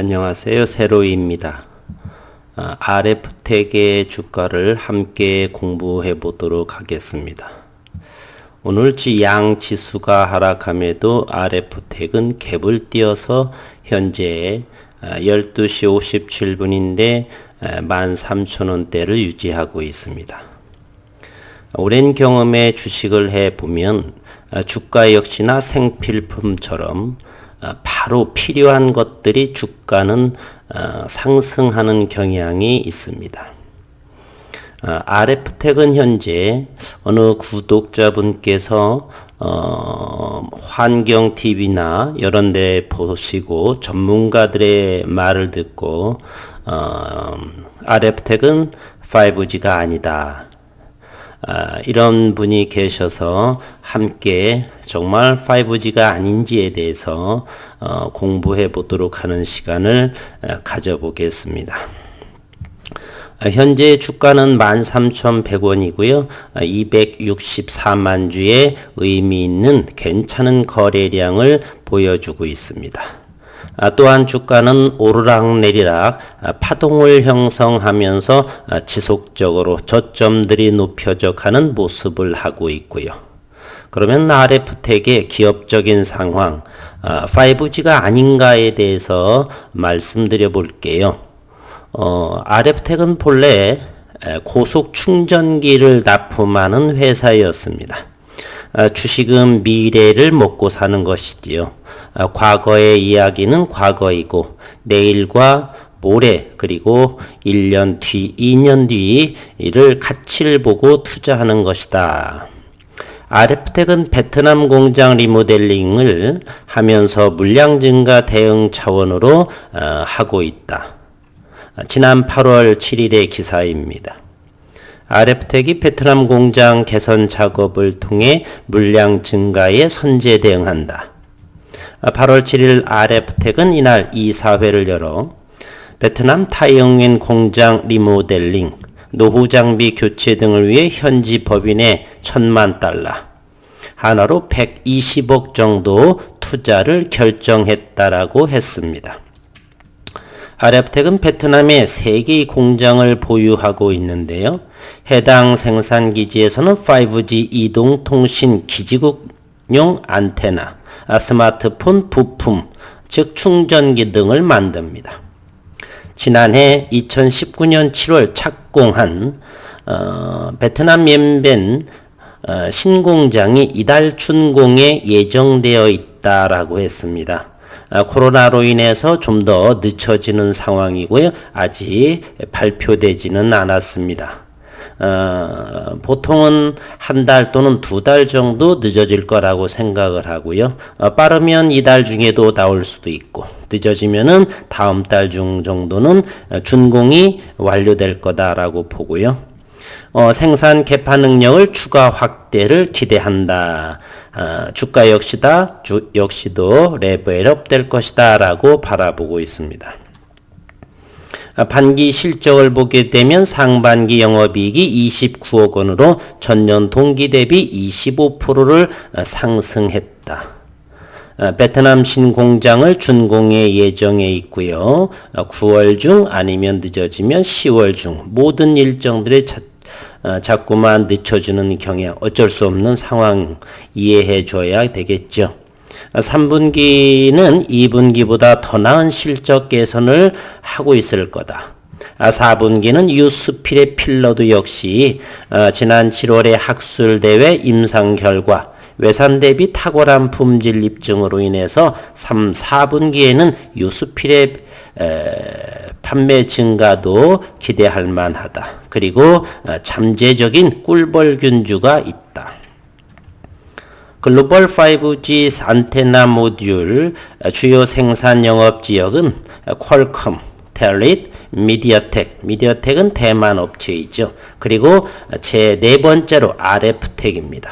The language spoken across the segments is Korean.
안녕하세요. 세로이입니다. 아, RF텍의 주가를 함께 공부해 보도록 하겠습니다. 오늘치 양 지수가 하락함에도 RF텍은 갭을 띄어서 현재 12시 57분인데 13,000원대를 유지하고 있습니다. 오랜 경험의 주식을 해 보면 주가 역시나 생필품처럼 어, 바로 필요한 것들이 주가는 어, 상승하는 경향이 있습니다. 어, 현재 어느 구독자분께서 어, 환경 TV나 이런 데 보시고 전문가들의 말을 듣고 어, RF텍은 5G가 아니다. 아, 이런 분이 계셔서 함께 정말 5G가 아닌지에 대해서 어, 공부해 보도록 하는 시간을 어, 가져보겠습니다. 아, 현재 주가는 13,100원이고요. 264만 아, 주의 의미 있는 괜찮은 거래량을 보여주고 있습니다. 아, 또한 주가는 오르락내리락 아, 파동을 형성하면서 아, 지속적으로 저점들이 높여져 가는 모습을 하고 있고요. 그러면 RF텍의 기업적인 상황, 5G가 아닌가에 대해서 말씀드려 볼게요. 어, RF텍은 본래 고속 충전기를 납품하는 회사였습니다. 주식은 미래를 먹고 사는 것이지요. 어, 과거의 이야기는 과거이고 내일과 모레 그리고 1년 뒤, 2년 뒤를 가치를 보고 투자하는 것이다. 아르프텍은 베트남 공장 리모델링을 하면서 물량 증가 대응 차원으로 어, 하고 있다. 지난 8월 7일의 기사입니다. 아르프텍이 베트남 공장 개선 작업을 통해 물량 증가에 선제 대응한다. 8월 7일 RF텍은 이날 이 사회를 열어 베트남 타이영엔 공장 리모델링, 노후 장비 교체 등을 위해 현지 법인에 천만 달러, 하나로 120억 정도 투자를 결정했다라고 했습니다. 아랩텍은 베트남에 3개의 공장을 보유하고 있는데요. 해당 생산 기지에서는 5G 이동 통신 기지국용 안테나, 아, 스마트폰 부품, 즉 충전기 등을 만듭니다. 지난해 2019년 7월 착공한 어, 베트남 연벤 어, 신공장이 이달 준공에 예정되어 있다라고 했습니다. 아, 코로나로 인해서 좀 더 늦춰지는 상황이고요. 아직 발표되지는 않았습니다. 어, 보통은 한 달 또는 두 달 정도 늦어질 거라고 생각을 하고요. 어, 빠르면 이달 중에도 나올 수도 있고 늦어지면은 다음 달 중 정도는 준공이 완료될 거다라고 보고요. 어, 생산 개파 능력을 추가 확대를 기대한다. 어, 주가 역시다, 주, 역시도 레벨업 될 것이다 라고 바라보고 있습니다. 반기 실적을 보게 되면 상반기 영업이익이 29억 원으로 전년 동기 대비 25%를 상승했다. 베트남 신공장을 준공의 예정에 있고요. 9월 중 아니면 늦어지면 10월 중 모든 일정들이 자, 자꾸만 늦춰지는 경향 어쩔 수 없는 상황 이해해 줘야 되겠죠. 3분기는 2분기보다 더 나은 실적 개선을 하고 있을 거다. 4분기는 유스필의 필러도 역시 어, 지난 7월의 학술대회 임상 결과 외산 대비 탁월한 품질 입증으로 인해서 3, 4분기에는 유스필의 판매 증가도 기대할 만하다. 그리고 어, 잠재적인 꿀벌 균주가 있다. 글로벌 5G 안테나 모듈 주요 생산 영업 지역은 퀄컴, 텔릿, 미디어텍, 미디어텍은 대만 업체이죠. 그리고 제 네 번째로 RF텍입니다.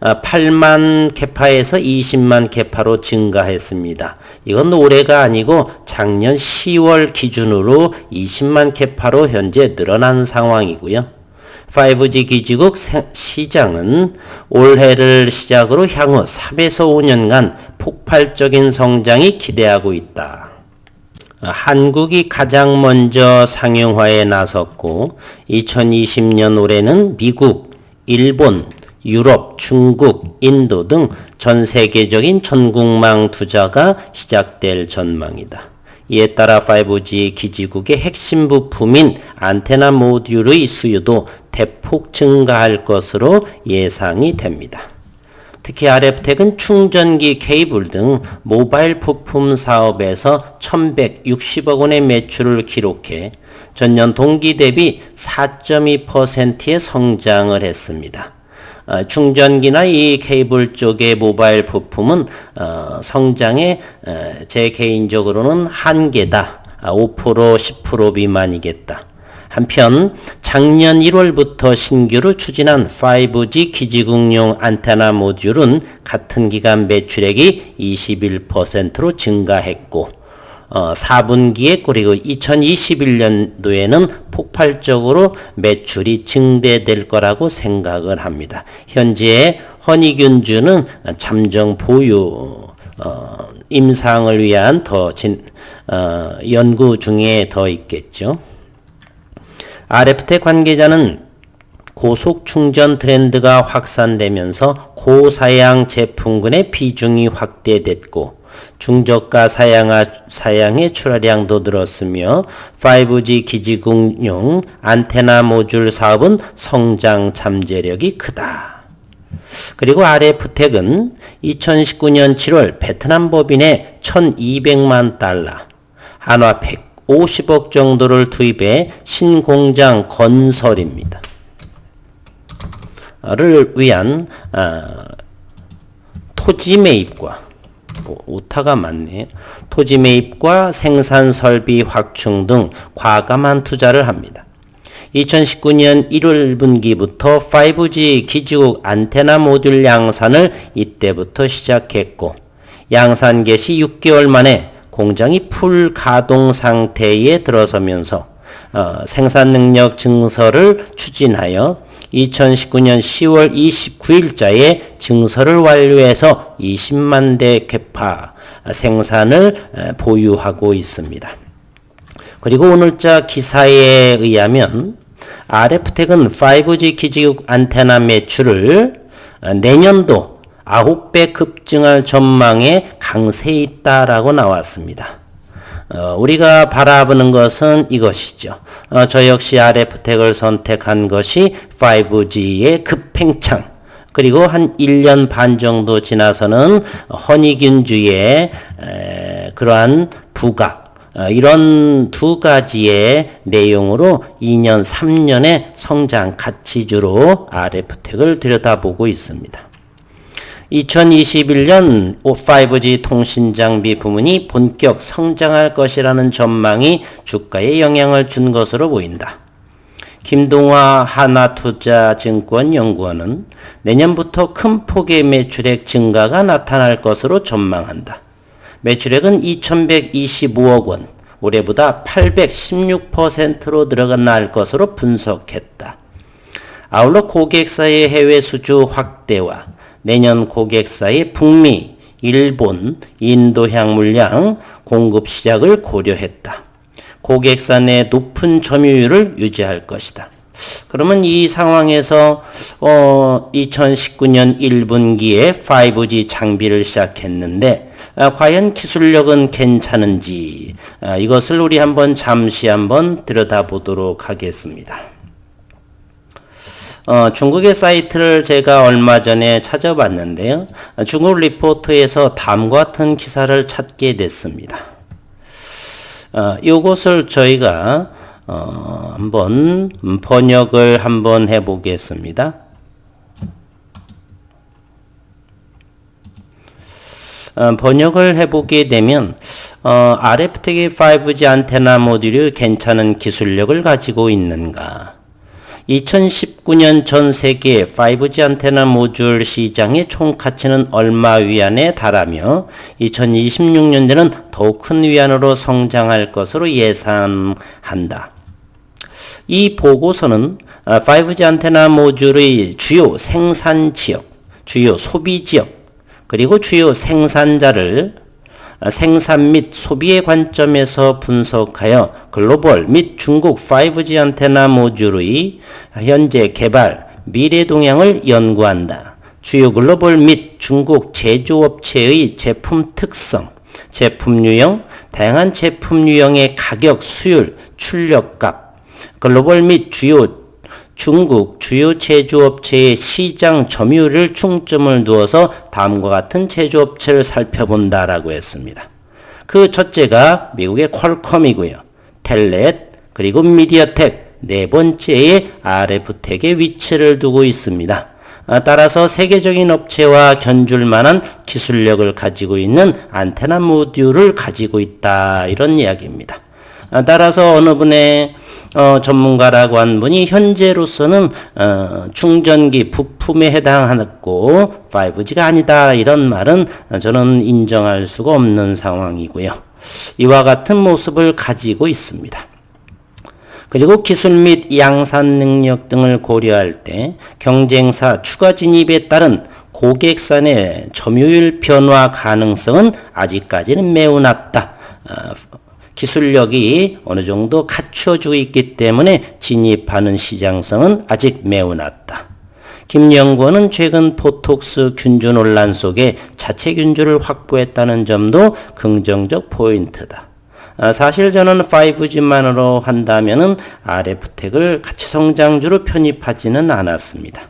8만 캐파에서 20만 캐파로 증가했습니다. 이건 올해가 아니고 작년 10월 기준으로 20만 캐파로 현재 늘어난 상황이고요. 5G 기지국 시장은 올해를 시작으로 향후 3에서 5년간 폭발적인 성장이 기대하고 있다. 어, 한국이 가장 먼저 상용화에 나섰고 2020년 올해는 미국, 일본, 유럽, 중국, 인도 등 전 세계적인 전국망 투자가 시작될 전망이다. 이에 따라 5G 기지국의 핵심 부품인 안테나 모듈의 수요도 대폭 증가할 것으로 예상이 됩니다. 특히 RF텍은 충전기 케이블 등 모바일 부품 사업에서 1160억 원의 매출을 기록해 전년 동기 대비 4.2%의 성장을 했습니다. 어, 충전기나 이 케이블 쪽의 모바일 부품은 어, 성장에 어, 제 개인적으로는 한계다. 5% 10% 미만이겠다. 한편 작년 1월부터 신규로 추진한 5G 기지국용 안테나 모듈은 같은 기간 매출액이 21%로 증가했고 어, 4분기에 그리고 2021년도에는 폭발적으로 매출이 증대될 거라고 생각을 합니다. 현재 허니균주는 잠정 보유 어, 임상을 위한 더 진, 어, 연구 중에 더 있겠죠. RFT 관계자는 고속 충전 트렌드가 확산되면서 고사양 제품군의 비중이 확대됐고 중저가 사양아, 사양의 출하량도 늘었으며 5G 기지국용 안테나 모듈 사업은 성장 잠재력이 크다. 그리고 RF텍은 2019년 7월 베트남 법인에 1200만 달러, 한화 150억 정도를 투입해 신공장 건설입니다. 를 위한 어, 토지 매입과 뭐, 오타가 많네요. 토지 매입과 생산 설비 확충 등 과감한 투자를 합니다. 2019년 1월 분기부터 5G 기지국 안테나 모듈 양산을 이때부터 시작했고 양산 개시 6개월 만에 공장이 풀 가동 상태에 들어서면서 어, 생산 능력 증설을 추진하여 2019년 10월 29일자에 증설을 완료해서 20만 대 개파 생산을 보유하고 있습니다. 그리고 오늘자 기사에 의하면 RF텍은 5G 기지국 안테나 매출을 내년도 9배 급증할 전망에 강세에 있다라고 나왔습니다. 어, 우리가 바라보는 것은 이것이죠. 어, 저 역시 RF텍을 선택한 것이 5G의 급팽창, 그리고 한 1년 반 정도 지나서는 허니균주의 에, 그러한 부각, 어, 이런 두 가지의 내용으로 2년, 3년의 성장 가치주로 RF텍을 들여다보고 있습니다. 2021년 5G 통신 장비 부문이 본격 성장할 것이라는 전망이 주가에 영향을 준 것으로 보인다. 김동화 하나투자증권 연구원은 내년부터 큰 폭의 매출액 증가가 나타날 것으로 전망한다. 매출액은 2125억 원, 올해보다 816%로 늘어날 것으로 분석했다. 아울러 고객사의 해외 수주 확대와 내년 고객사의 북미, 일본, 인도향 물량 공급 시작을 고려했다. 고객사 내 높은 점유율을 유지할 것이다. 그러면 이 상황에서 어 2019년 1분기에 5G 장비를 시작했는데 아, 과연 기술력은 괜찮은지 아, 이것을 우리 한번 잠시 한번 들여다보도록 하겠습니다. 어, 중국의 사이트를 제가 얼마 전에 찾아봤는데요. 중국 리포트에서 다음과 같은 기사를 찾게 됐습니다. 어, 이것을 저희가 어, 한번 번역을 한번 해보겠습니다. 어, 번역을 해보게 되면 어, RFTG 5G 안테나 모듈이 괜찮은 기술력을 가지고 있는가? 2019년 전 세계 5G 안테나 모듈 시장의 총 가치는 얼마 위안에 달하며 2026년에는 더욱 큰 위안으로 성장할 것으로 예상한다. 이 보고서는 5G 안테나 모듈의 주요 생산 지역, 주요 소비 지역, 그리고 주요 생산자를 아, 생산 및 소비의 관점에서 분석하여 글로벌 및 중국 5G 안테나 모듈의 현재 개발, 미래 동향을 연구한다. 주요 글로벌 및 중국 제조업체의 제품 특성, 제품 유형, 다양한 제품 유형의 가격, 수율, 출력값, 글로벌 및 주요 중국 주요 제조업체의 시장 점유율을 중점을 두어서 다음과 같은 제조업체를 살펴본다라고 했습니다. 그 첫째가 미국의 퀄컴이고요. 텔넷, 그리고 미디어텍, 네 번째에 RF텍의 위치를 두고 있습니다. 아, 따라서 세계적인 업체와 견줄 만한 기술력을 가지고 있는 안테나 모듈을 가지고 있다. 이런 이야기입니다. 아, 따라서 어느 분의 어, 전문가라고 한 분이 현재로서는 어, 충전기 부품에 해당하고 5G가 아니다 이런 말은 저는 인정할 수가 없는 상황이고요. 이와 같은 모습을 가지고 있습니다. 그리고 기술 및 양산 능력 등을 고려할 때 경쟁사 추가 진입에 따른 고객 산의 점유율 변화 가능성은 아직까지는 매우 낮다. 어, 기술력이 어느 정도 갖춰지고 있기 때문에 진입하는 시장성은 아직 매우 낮다. 김 연구원은 최근 포톡스 균주 논란 속에 자체 균주를 확보했다는 점도 긍정적 포인트다. 아, 사실 저는 5G만으로 한다면은 RF텍을 가치 성장주로 편입하지는 않았습니다.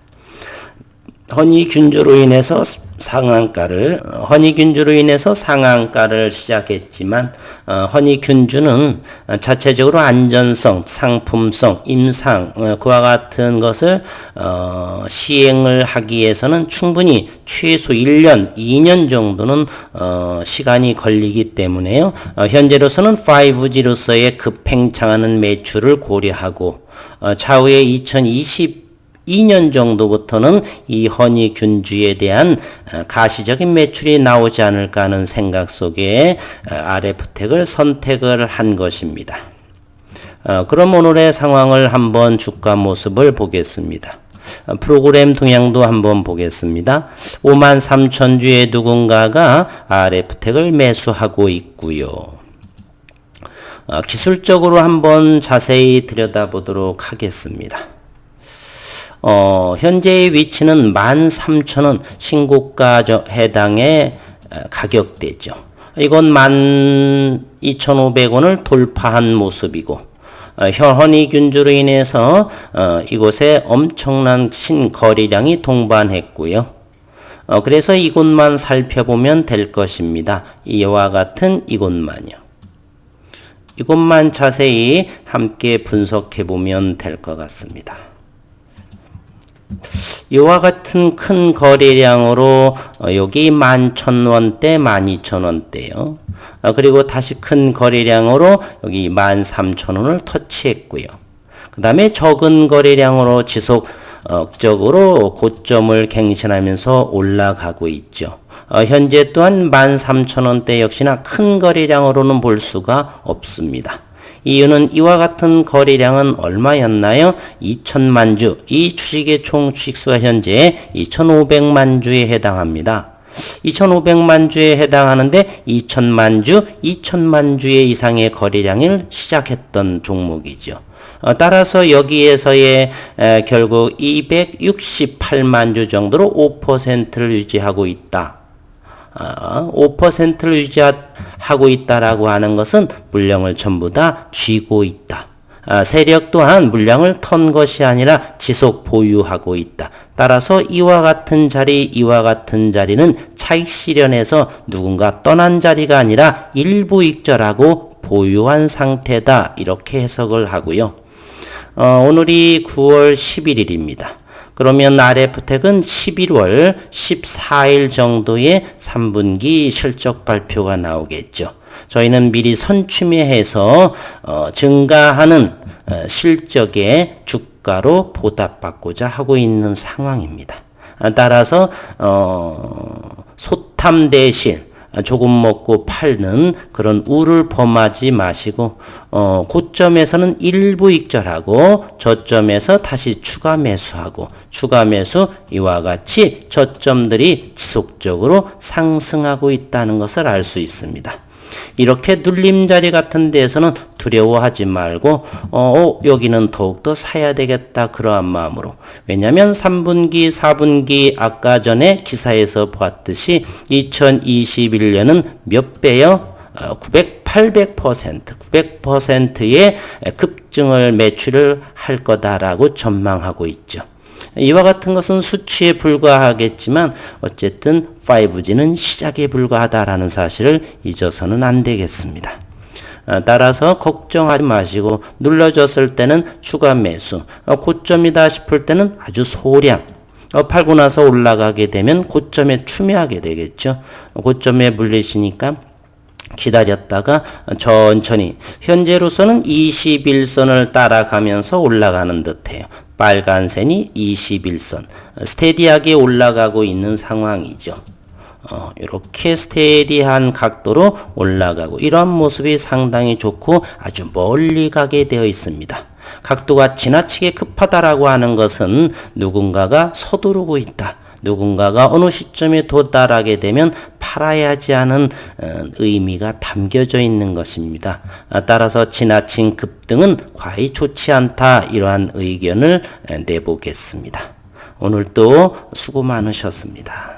허니 균주로 인해서 상한가를 허니균주로 인해서 상한가를 시작했지만 어, 허니균주는 자체적으로 안전성, 상품성, 임상 어, 그와 같은 것을 어, 시행을 하기 위해서는 충분히 최소 1년, 2년 정도는 어, 시간이 걸리기 때문에요. 어, 현재로서는 5G로서의 급팽창하는 매출을 고려하고 어, 차후에 2020 2년 정도부터는 이 허니균주에 대한 어, 가시적인 매출이 나오지 않을까 하는 생각 속에 어, RF텍을 선택을 한 것입니다. 어, 그럼 오늘의 상황을 한번 주가 모습을 보겠습니다. 프로그램 동향도 한번 보겠습니다. 5만 3천 주에 누군가가 RF텍을 매수하고 있고요. 기술적으로 한번 자세히 들여다보도록 하겠습니다. 어, 현재의 위치는 13,000원 신고가 해당의 가격대죠. 이건 12,500원을 돌파한 모습이고 어, 현허니 균주로 인해서 어, 이곳에 엄청난 신거래량이 동반했고요. 어, 그래서 이곳만 살펴보면 될 것입니다. 이와 같은 이곳만요. 이것만 자세히 함께 분석해 보면 될 것 같습니다. 이와 같은 큰 거래량으로 어, 여기 11,000원대, 12,000원대요. 어, 그리고 다시 큰 거래량으로 여기 13,000원을 터치했고요. 그 다음에 적은 거래량으로 지속적으로 고점을 갱신하면서 올라가고 있죠. 어, 현재 또한 13,000원대 역시나 큰 거래량으로는 볼 수가 없습니다. 이유는 이와 같은 거래량은 얼마였나요? 2천만 주. 이 주식의 총 주식수가 현재 2,500만 주에 해당합니다. 2,500만 주에 해당하는데 2천만 주, 2천만 주의 이상의 거래량을 시작했던 종목이죠. 어, 따라서 여기에서의 에, 결국 268만 주 정도로 5%를 유지하고 있다. 5%를 어, 유지하 고 있다라고 하는 것은 물량을 전부 다 쥐고 있다. 아, 세력 또한 물량을 턴 것이 아니라 지속 보유하고 있다. 따라서 이와 같은 자리, 이와 같은 자리는 차익 실현에서 누군가 떠난 자리가 아니라 일부 익절하고 보유한 상태다. 이렇게 해석을 하고요. 어, 오늘이 9월 11일입니다. 그러면 RF텍은 11월 14일 정도에 3분기 실적 발표가 나오겠죠. 저희는 미리 선취매해서 어, 증가하는 어, 실적의 주가로 보답받고자 하고 있는 상황입니다. 따라서 어, 소탐 대신 조금 먹고 팔는 그런 우를 범하지 마시고 어, 고점에서는 일부 익절하고 저점에서 다시 추가 매수하고 추가 매수 이와 같이 저점들이 지속적으로 상승하고 있다는 것을 알 수 있습니다. 이렇게 눌림자리 같은 데에서는 두려워하지 말고 어, 어, 여기는 더욱더 사야 되겠다 그러한 마음으로 왜냐하면 3분기 4분기 아까 전에 기사에서 보았듯이 2021년은 몇 배요? 어, 900, 800%, 900%의 급증을 매출을 할 거다라고 전망하고 있죠. 이와 같은 것은 수치에 불과하겠지만 어쨌든 5G는 시작에 불과하다라는 사실을 잊어서는 안 되겠습니다. 어, 따라서 걱정하지 마시고 눌러졌을 때는 추가 매수, 어, 고점이다 싶을 때는 아주 소량, 어, 팔고 나서 올라가게 되면 고점에 추매하게 되겠죠. 고점에 물리시니까 기다렸다가 천천히 현재로서는 21선을 따라가면서 올라가는 듯해요. 빨간線이 21선 스테디하게 올라가고 있는 상황이죠. 어, 이렇게 스테디한 각도로 올라가고 이런 모습이 상당히 좋고 아주 멀리 가게 되어 있습니다. 각도가 지나치게 급하다라고 하는 것은 누군가가 서두르고 있다. 누군가가 어느 시점에 도달하게 되면 팔아야지 하는 어, 의미가 담겨져 있는 것입니다. 아, 따라서 지나친 급등은 과히 좋지 않다 이러한 의견을 내보겠습니다. 오늘도 수고 많으셨습니다.